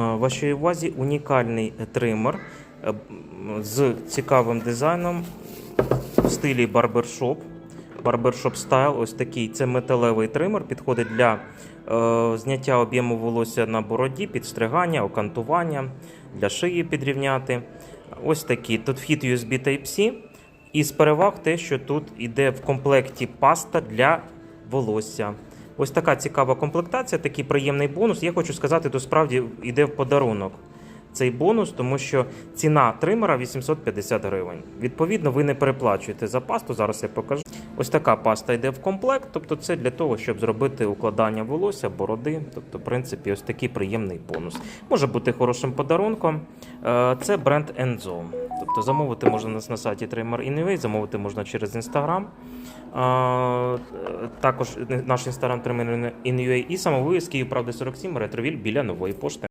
Е, Вашій увазі унікальний тример е, з цікавим дизайном в стилі барбершоп. Барбершоп стайл, ось такий. Це металевий тример, підходить для е, зняття об'єму волосся на бороді, підстригання, окантування, для шиї підрівняти. Ось такий. Тут вхід USB Type-C. І з переваг те, що тут іде в комплекті паста для волосся. Ось така цікава комплектація, такий приємний бонус. Я хочу сказати, то справді йде в подарунок цей бонус, тому що ціна тримера 850 гривень. Відповідно, ви не переплачуєте за пасту. Зараз я покажу. Ось така паста йде в комплект, тобто це для того, щоб зробити укладання волосся, бороди. Тобто, в принципі, ось такий приємний бонус. Може бути хорошим подарунком. Е, Це бренд Enzo. Тобто замовити можна на сайті Trimmer Anyway, замовити можна через Instagram. Е, Також наш інстаграм Trimmer Anyway і самовивіз Київ Правди 47 Ретровіль біля нової пошти.